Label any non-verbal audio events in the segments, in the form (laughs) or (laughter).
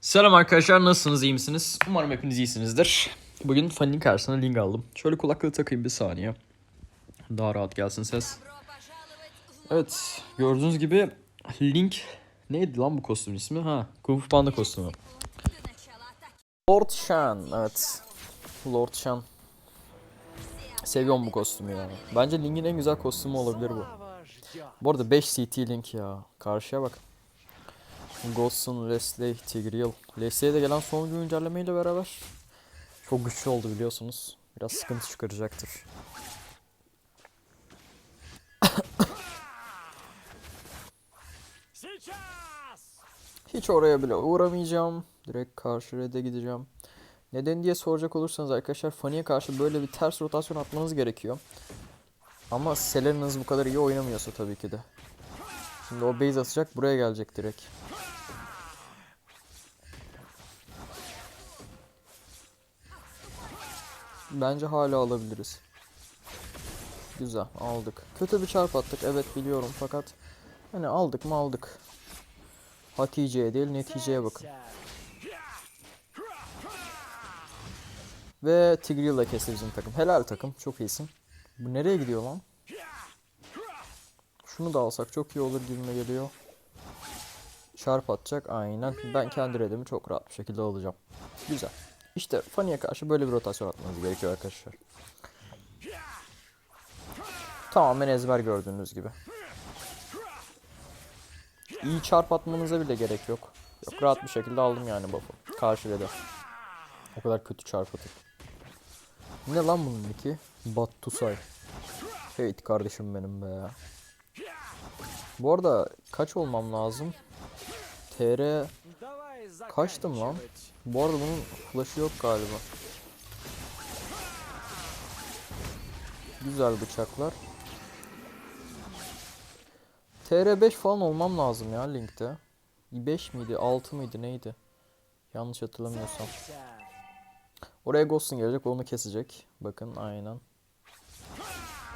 Selam arkadaşlar nasılsınız iyi misiniz? Umarım hepiniz iyisinizdir. Bugün Fanny'nin karşısına Link aldım. Şöyle kulaklığı takayım bir saniye. Daha rahat gelsin ses. Evet gördüğünüz gibi Link neydi lan bu kostümün ismi? Ha Kung Fu Panda kostümü. Lord Shan evet. Lord Shan. Seviyorum bu kostümü ya. Bence Link'in en güzel kostümü olabilir bu. Bu arada 5 CT Link ya. Karşıya bak. Ghost'un Leslie, Tigreal. Leslie'ye de gelen son güncellemeyle beraber çok güçlü oldu biliyorsunuz. Biraz sıkıntı çıkaracaktır. (coughs) Hiç oraya bile uğramayacağım. Direkt karşı red'e gideceğim. Neden diye soracak olursanız arkadaşlar Fanny'e karşı böyle bir ters rotasyon atmanız gerekiyor. Ama Selena'nız bu kadar iyi oynamıyorsa tabii ki de. Şimdi o base atacak buraya gelecek direkt. Bence hala alabiliriz. Güzel aldık. Kötü bir çarp attık evet biliyorum fakat hani aldık mı aldık. Hatice'ye değil neticeye bakın. Ve Tigreal da kesti bizim takım. Helal takım çok iyisin. Bu nereye gidiyor lan? Şunu da alsak çok iyi olur gibime geliyor. Çarp atacak aynen. Ben kendi redimi çok rahat bir şekilde alacağım. Güzel. İşte Fanny'e karşı böyle bir rotasyon atmanız gerekiyor arkadaşlar. Tamamen ezber gördüğünüz gibi. İyi çarp atmanıza bile gerek yok. Yok rahat bir şekilde aldım yani buff'ı. Karşı rede. O kadar kötü çarp atıp. Ne lan bunun iki? Battusay. Hate kardeşim benim be. Bu arada kaç olmam lazım? TR kaçtım lan? Bu arada bunun flash'ı yok galiba. Güzel bıçaklar. TR5 falan olmam lazım ya linkte. 5 miydi 6 mıydı neydi? Yanlış hatırlamıyorsam. Oraya Ghost'un gelecek onu kesecek. Bakın aynen.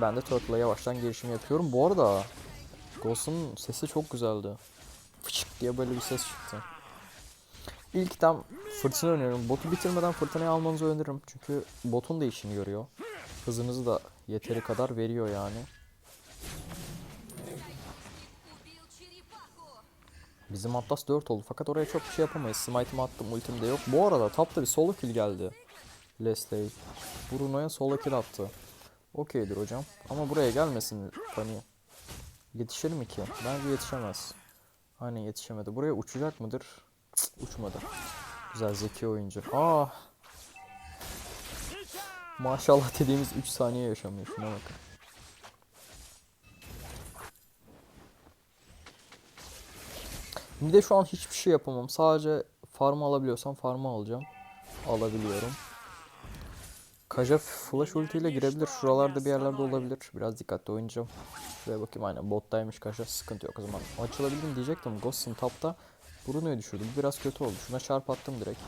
Ben de Turtle'a yavaştan girişim yapıyorum. Bu arada Ghost'un sesi çok güzeldi. Fışık diye böyle bir ses çıktı. İlk tam fırtına öneriyorum. Botu bitirmeden fırtınayı almanızı öneririm. Çünkü botun da işini görüyor. Hızınızı da yeteri kadar veriyor yani. Bizim Atlas 4 oldu fakat oraya çok bir şey yapamayız. Smite'ımı attım, ultim de yok. Bu arada tapta bir solo kill geldi. Leslie. Bruno'ya solo kill attı. Okeydir hocam. Ama buraya gelmesin Fanny. Yetişir mi ki? Bence yetişemez. Aynen yetişemedi. Buraya uçacak mıdır? Cık, uçmadı. Güzel zeki oyuncu. Ah. Maşallah dediğimiz 3 saniye yaşamıyor. Şuna bakın. Bir de şu an hiçbir şey yapamam. Sadece farmı alabiliyorsam farmı alacağım. Alabiliyorum. Kaja flash ulti ile girebilir. Şuralarda bir yerlerde olabilir. Biraz dikkatli oynayacağım. Şuraya bakayım aynen bottaymış Kaja. Sıkıntı yok o zaman. Açılabildim diyecektim. Ghost'un tapta. Bruno'yu düşürdü. Bu biraz kötü oldu. Şuna çarp attım direkt.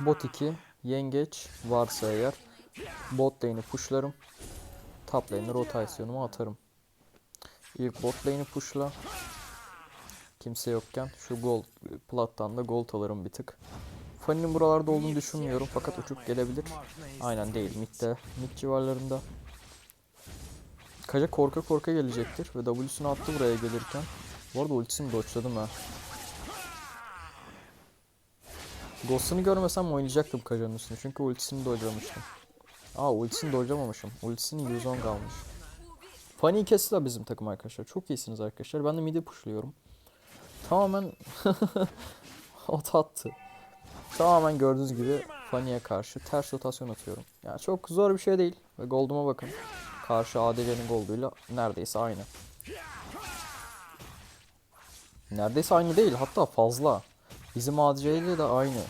Bot 2. Yengeç varsa eğer. Bot lane'i pushlarım. Top lane'e rotasyonumu atarım. İlk bot lane'i pushla. Kimse yokken şu gold plattan da gold alırım bir tık. Fanny'nin buralarda olduğunu düşünmüyorum fakat uçup gelebilir. Aynen değil. Mid'de, mid civarlarında. Kaja korka korka gelecektir ve W'sunu attı buraya gelirken. Bu arada ultisini dodge'ladım ha. Ghost'unu görmesem oynayacaktım Kaja'nın üstüne çünkü ultisini dodge'lamıştım. Aa ultisini dodge'lamamışım. Ultisini 110 kalmış. Fanny kesti bizim takım arkadaşlar. Çok iyisiniz arkadaşlar. Ben de midi pushluyorum. Tamamen (laughs) ot attı. Tamamen gördüğünüz gibi Fanny'e karşı ters rotasyon atıyorum. Yani çok zor bir şey değil. Ve gold'uma bakın. Karşı ADC'nin gold'uyla neredeyse aynı. Neredeyse aynı değil hatta fazla. Bizim ADC ile de aynı.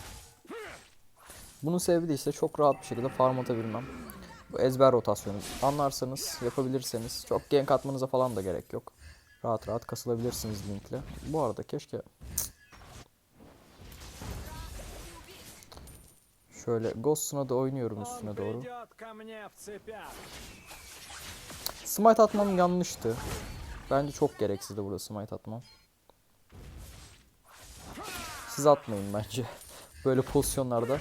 Bunun sebebi de işte çok rahat bir şekilde farm atabilmem. Bu ezber rotasyonu. Anlarsanız, yapabilirseniz çok gank atmanıza falan da gerek yok. Rahat rahat kasılabilirsiniz linkle. Bu arada keşke Şöyle Ghost'una da oynuyorum üstüne doğru. Smite atmam yanlıştı. Bence çok gereksizdi burada smite atmam. Siz atmayın bence. (laughs) Böyle pozisyonlarda.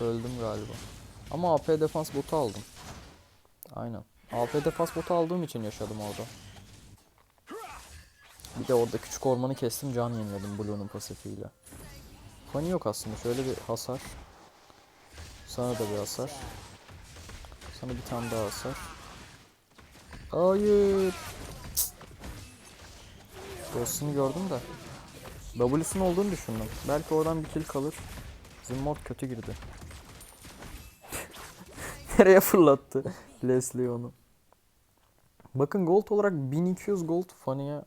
Öldüm galiba. Ama AP defans botu aldım. Aynen. AP defans botu aldığım için yaşadım orada. Bir de orada küçük ormanı kestim can yeniledim Blue'nun pasifiyle. Funny yok aslında. Şöyle bir hasar. Sana da bir hasar. Sana bir tane daha hasar. Hayır. Ghost'unu gördüm de. W'sun olduğunu düşündüm. Belki oradan bir kill kalır. Bizim mod kötü girdi. (laughs) Nereye fırlattı (laughs) Leslie onu? Bakın gold olarak 1200 gold Fanny'e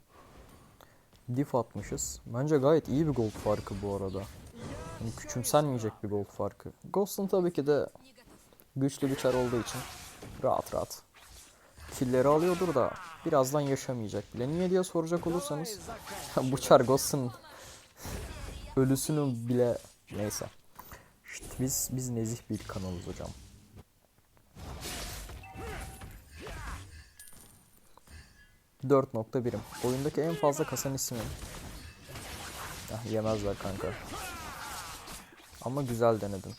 diff atmışız. Bence gayet iyi bir gold farkı bu arada. Yani küçümsenmeyecek bir gold farkı. Ghost'un tabii ki de güçlü bir çar olduğu için rahat rahat killleri alıyordur da birazdan yaşamayacak bile. Niye diye soracak olursanız (laughs) bu çar Ghost'un (laughs) ölüsünü bile neyse. İşte biz biz nezih bir kanalız hocam. Dört nokta birim. Oyundaki en fazla kasan ismi. Ah, yemezler kanka. Ama güzel denedin.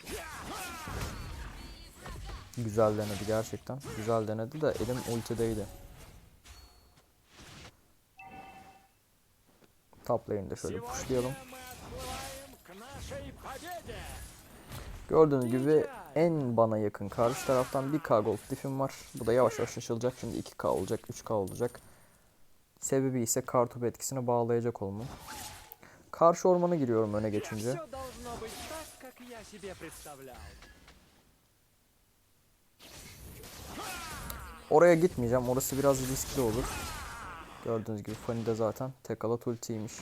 Güzel denedi gerçekten. Güzel denedi de elim ultideydi. Top lane'de şöyle pushlayalım. Gördüğünüz gibi en bana yakın karşı taraftan 1k gold diff'im var. Bu da yavaş yavaş açılacak. Şimdi 2k olacak, 3k olacak. Sebebi ise kartopu etkisini bağlayacak olmam. Karşı ormana giriyorum öne geçince. Oraya gitmeyeceğim. Orası biraz riskli olur. Gördüğünüz gibi Fanny de zaten tek alat ultiymiş.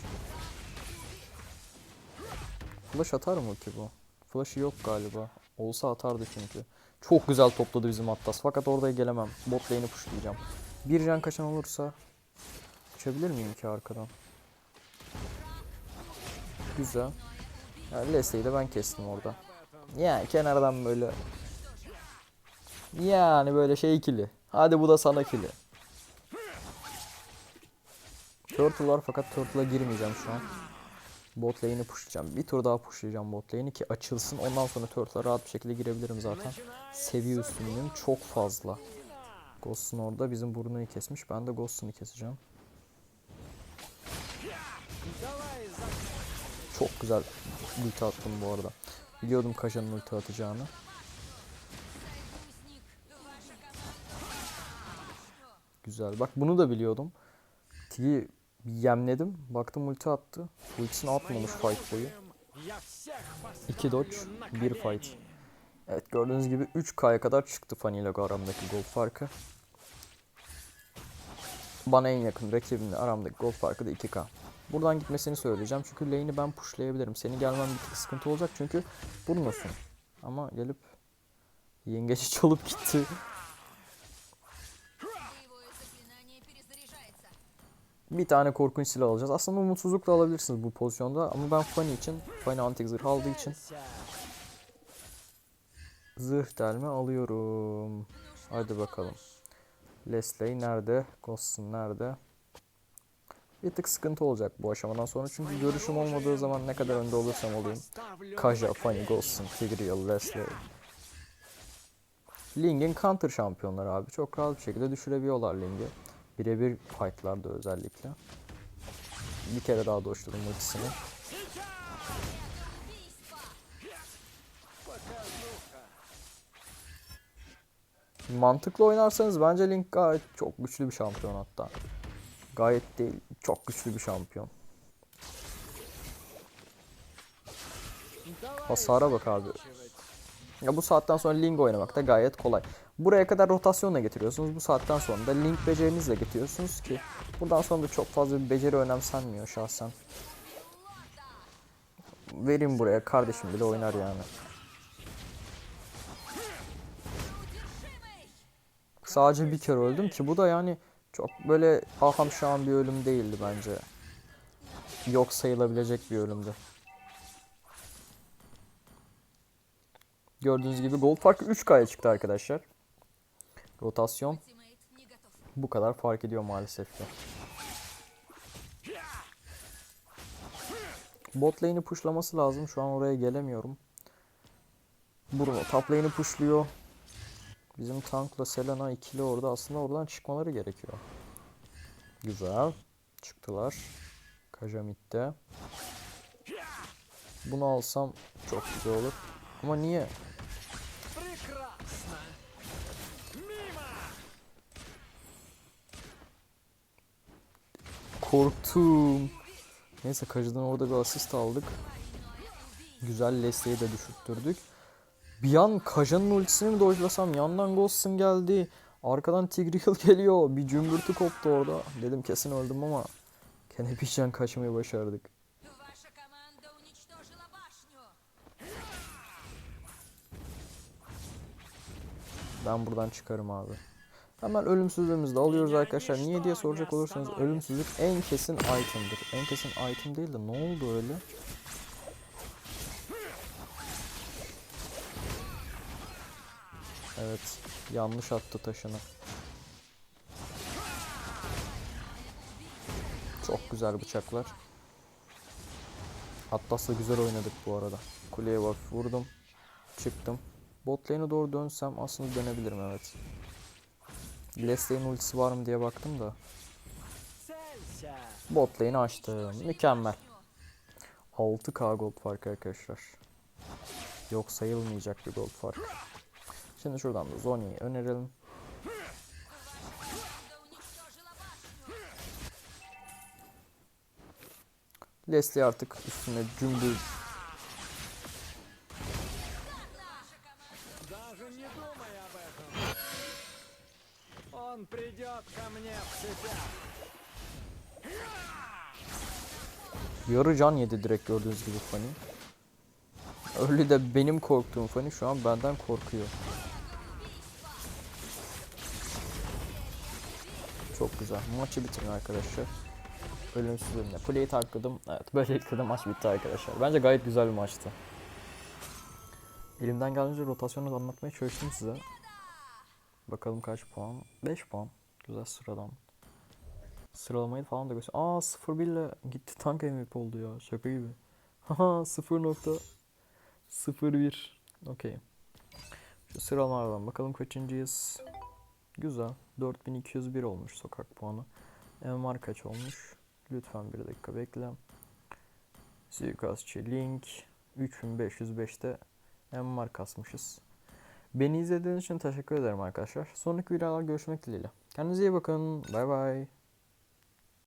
Flash atar mı ki bu? Flash'ı yok galiba. Olsa atardı çünkü. Çok güzel topladı bizim Atlas. Fakat oraya gelemem. Bot lane'i pushlayacağım. Bir can kaçan olursa uçabilir miyim ki arkadan? Güzel. Yani Leslie'yi de ben kestim orada. Yani kenardan böyle yani böyle şey ikili. Hadi bu da sana kili. Turtle var fakat Turtle'a girmeyeceğim şu an. Bot lane'i pushlayacağım. Bir tur daha pushlayacağım bot lane'i ki açılsın. Ondan sonra Turtle'a rahat bir şekilde girebilirim zaten. Seviye üstünlüğüm çok fazla. Ghost'un orada bizim burnunu kesmiş. Ben de Ghost'unu keseceğim. Çok güzel ulti attım bu arada. Biliyordum Kaja'nın ulti atacağını. Güzel. Bak bunu da biliyordum. T'yi yemledim. Baktım ulti attı. Ultisini atmamış fight boyu. 2 dodge, 1 fight. Evet gördüğünüz gibi 3K'ya kadar çıktı Fanny ile aramdaki gol farkı. Bana en yakın rakibimle aramdaki gol farkı da 2K. Buradan gitmesini söyleyeceğim çünkü lane'i ben pushlayabilirim. Seni gelmem bir sıkıntı olacak çünkü bulmasın. Ama gelip yengeç (laughs) çalıp gitti. Bir tane korkunç silah alacağız. Aslında umutsuzluk da alabilirsiniz bu pozisyonda. Ama ben Fanny için, Fanny antik zırh aldığı için zırh delme alıyorum. Hadi bakalım. Leslie nerede? Gossin nerede? Bir tık sıkıntı olacak bu aşamadan sonra. Çünkü görüşüm olmadığı zaman ne kadar önde olursam olayım. Kaja, Fanny, Gossin, Tigreal, Leslie. Ling'in counter şampiyonları abi. Çok rahat bir şekilde düşürebiliyorlar Ling'i. Birebir fightlarda özellikle. Bir kere daha doşladım ultisini. Mantıklı oynarsanız bence Link gayet çok güçlü bir şampiyon hatta. Gayet değil, çok güçlü bir şampiyon. Hasara bak abi. Ya bu saatten sonra Ling oynamak da gayet kolay. Buraya kadar rotasyonla getiriyorsunuz. Bu saatten sonra da Link becerinizle getiriyorsunuz ki buradan sonra da çok fazla bir beceri önemsenmiyor şahsen. Verin buraya kardeşim bile oynar yani. Sadece bir kere öldüm ki bu da yani çok böyle aham şaham bir ölüm değildi bence. Yok sayılabilecek bir ölümdü. Gördüğünüz gibi gol farkı 3K'ya çıktı arkadaşlar. Rotasyon bu kadar fark ediyor maalesef ki. Bot lane'i pushlaması lazım. Şu an oraya gelemiyorum. Bruno top lane'i pushluyor. Bizim tankla Selena ikili orada. Aslında oradan çıkmaları gerekiyor. Güzel. Çıktılar. Kajamit'te. Bunu alsam çok güzel olur. Ama niye? korktum. Neyse Kacı'dan orada bir asist aldık. Güzel Leslie'yi de düşürttürdük. Bir an Kaja'nın ultisini mi dojlasam yandan Ghost'un geldi. Arkadan Tigreal (laughs) geliyor. Bir cümbürtü koptu orada. Dedim kesin öldüm ama Kenepiç'ten kaçmayı başardık. Ben buradan çıkarım abi. Hemen ölümsüzlüğümüzü de alıyoruz arkadaşlar. Niye diye soracak olursanız ölümsüzlük en kesin item'dır. En kesin item değil de ne oldu öyle? Evet. Yanlış attı taşını. Çok güzel bıçaklar. Atlas'la güzel oynadık bu arada. Kuleye bak vurdum. Çıktım. Bot lane'e doğru dönsem aslında dönebilirim evet. Leslie'nin ultisi var mı diye baktım da. Bot lane'i açtım. Mükemmel. 6k gold fark arkadaşlar. Yok sayılmayacak bir gold fark. Şimdi şuradan da Zonya'yı önerelim. Leslie artık üstüne cümbür придет ко мне в цепях! yarı can yedi direkt gördüğünüz gibi Fanny. Öyle de benim korktuğum Fanny şu an benden korkuyor. Çok güzel. Maçı bitirin arkadaşlar. Ölümsüzlüğümle. Kuleyi takladım. Evet böylelikle de maç bitti arkadaşlar. Bence gayet güzel bir maçtı. Elimden geldiğince rotasyonu da anlatmaya çalıştım size. Bakalım kaç puan? 5 puan. Güzel sıradan. Sıralamayı falan da göster. Aa 0 ile gitti tank MVP oldu ya. Şaka gibi. (laughs) Haha 0.01. Okey. Şu sıralamalardan bakalım kaçıncıyız. Güzel. 4201 olmuş sokak puanı. MMR kaç olmuş? Lütfen bir dakika bekle. Suikastçı Link 3505'te MMR kasmışız. Beni izlediğiniz için teşekkür ederim arkadaşlar. Sonraki videolarda görüşmek dileğiyle. Kendinize iyi bakın. Bay bay.